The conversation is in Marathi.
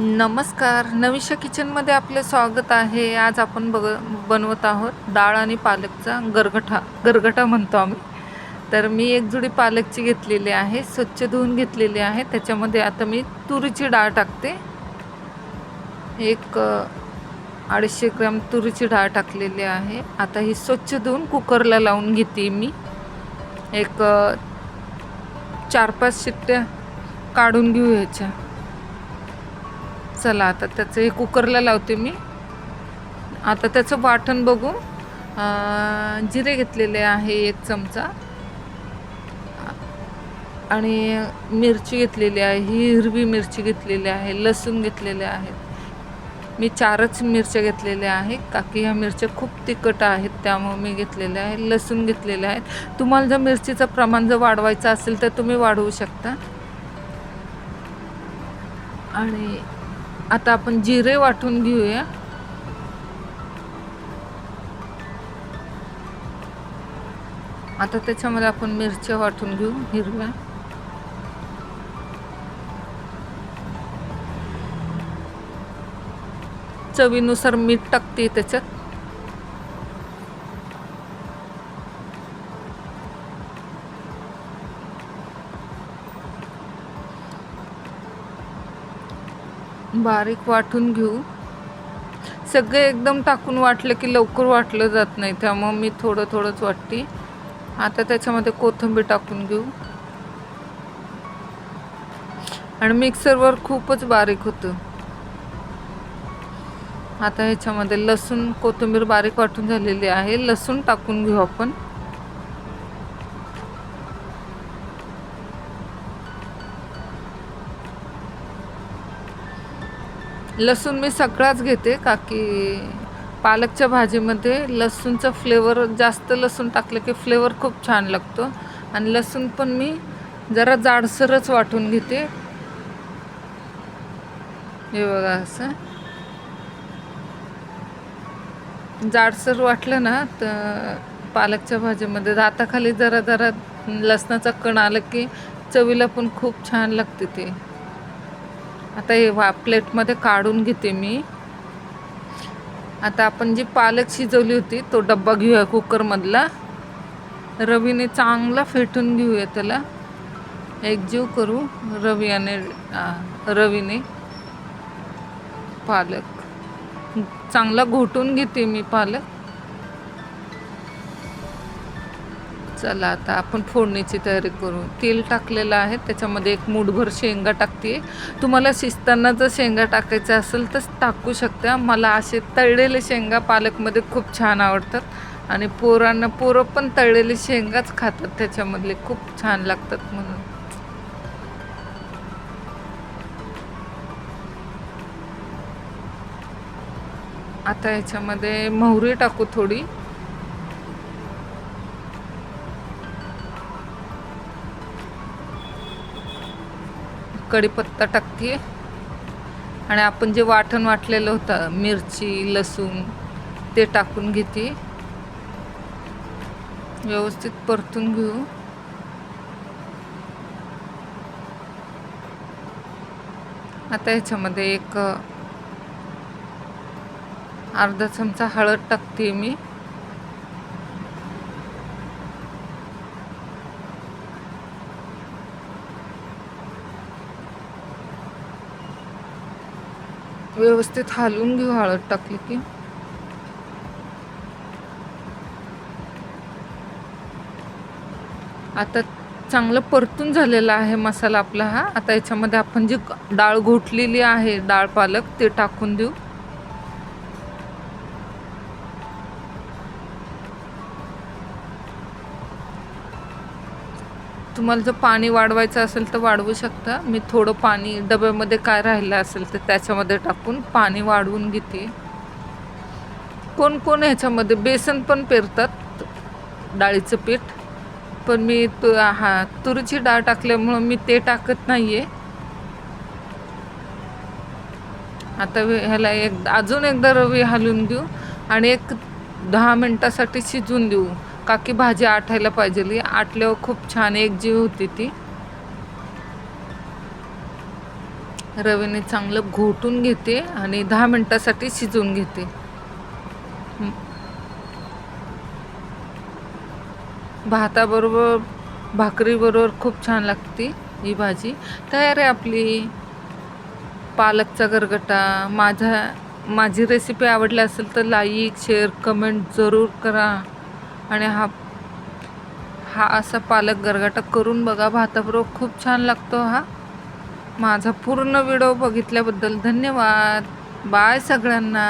नमस्कार. नविशा किचनमध्ये आपलं स्वागत आहे. आज आपण बघ बनवत आहोत डाळ आणि पालकचा गरगठा. गरगटा म्हणतो आम्ही. तर मी एक जुडी पालकची घेतलेली आहे स्वच्छ धुवून घेतलेली आहे. त्याच्यामध्ये आता मी तुरीची डाळ टाकते. एक अडीचशे ग्रॅम तुरीची डाळ टाकलेली आहे. आता ही स्वच्छ धुवून कुकरला लावून घेते मी. एक चार पाच शिट्ट्या काढून घेऊ ह्याच्या चला आता त्याचं हे कुकरला लावते मी. आता त्याचं वाटण बघू. जिरे घेतलेले आहे एक चमचा. आणि मिरची घेतलेली आहे ही हिरवी मिरची घेतलेली आहे लसूण घेतलेले आहेत. मी चारच मिरच्या घेतलेल्या आहे काकी ह्या मिरच्या खूप तिखट आहेत त्यामुळे मी घेतलेल्या आहे लसूण घेतलेले आहेत. तुम्हाला जर मिरचीचं प्रमाण जर वाढवायचं असेल तर तुम्ही वाढवू शकता. आणि आता आपण जिरे वाटून घेऊया. आता त्याच्यामध्ये आपण मिरच्या वाटून घेऊ हिरव्या. चवीनुसार मीठ टाकते त्याच्यात. बारीक वाटून घेऊ. सगळे एकदम टाकून वाटलं की लवकर वाटलं जात नाही त्यामुळं मी थोडं थोडंच वाटते. आता त्याच्यामध्ये कोथिंबीर टाकून घेऊ. आणि मिक्सरवर खूपच बारीक होतं. आता ह्याच्यामध्ये लसूण कोथिंबीर बारीक वाटून झालेली आहे. लसूण टाकून घेऊ आपण. लसूण मी सगळाच घेते का की पालकच्या भाजीमध्ये लसूणचा फ्लेवर जास्त लसूण टाकलं की फ्लेवर खूप छान लागतो. आणि लसूण पण मी जरा जाडसरच वाटून घेते. हे बघा असं. जाडसर वाटलं ना तर पालकच्या भाजीमध्ये दाताखाली जरा जरा लसणाचा कण आलं की चवीला पण खूप छान लागते ते. आता हे वा प्लेटमध्ये काढून घेते मी. आता आपण जी पालक शिजवली होती तो डब्बा घेऊया कुकरमधला. रवीने चांगला फेटून घेऊया त्याला. एकजीव करू रवी आणि रवीने. पालक. चांगला घोटून घेते मी पालक. चला आता आपण फोडणीची तयारी करू. तेल टाकलेलं आहे त्याच्यामध्ये एक मूठभर शेंगा टाकते तुम्हाला शिजताना जर शेंगा टाकायचं असेल तर टाकू शकता. मला असे तळलेले शेंगा पालकमध्ये खूप छान आवडतात. आणि पोरांना पोरं पण तळलेले शेंगाच खातात त्याच्यामधले खूप छान लागतात म्हणून. आता ह्याच्यामध्ये मोहरी टाकू थोडी. कढीपत्ता टाकते आणि आपण जे वाटण वाटलेलं होतं मिरची लसूण ते टाकून घेते व्यवस्थित परतून घेऊ. आता ह्याच्यामध्ये एक अर्धा चमचा हळद टाकते मी. व्यवस्थित हालवून घेऊ हळद टाकली की. आता चांगलं परतून झालेला आहे मसाला आपला हा. आता याच्यामध्ये आपण जी डाळ घोटलेली आहे डाळ पालक ते टाकून देऊ. तुम्हाला जर पाणी वाढवायचं असेल तर वाढवू शकता. मी थोडं पाणी डब्यामध्ये काय राहिलं असेल तर त्याच्यामध्ये टाकून पाणी वाढवून घेते. कोण कोण ह्याच्यामध्ये बेसन पण पेरतात डाळीचं पीठ. पण मी तु हा तुरीची डाळ टाकल्यामुळं मी ते टाकत नाही आहे आता ह्याला एक अजून एकदा रवी हलवून घेऊ आणि एक दहा मिनटासाठी शिजवून देऊ. काकी भाजी आठायला पाहिजे. आटल्यावर खूप छान एकजीव होती ती. रवीने चांगलं घोटून घेते आणि दहा मिनटासाठी शिजवून घेते. भाताबरोबर भाकरीबरोबर खूप छान लागते ही भाजी. तयार आहे आपली. पालकचा गरगटा. माझा माझी रेसिपी आवडली असेल तर लाईक शेअर कमेंट जरूर करा. आणि हा हा असा पालक गरगाटा करून बघा भाताबरोबर खूप छान लागतो हा. माझा पूर्ण व्हिडिओ बघितल्याबद्दल धन्यवाद. बाय सगळ्यांना.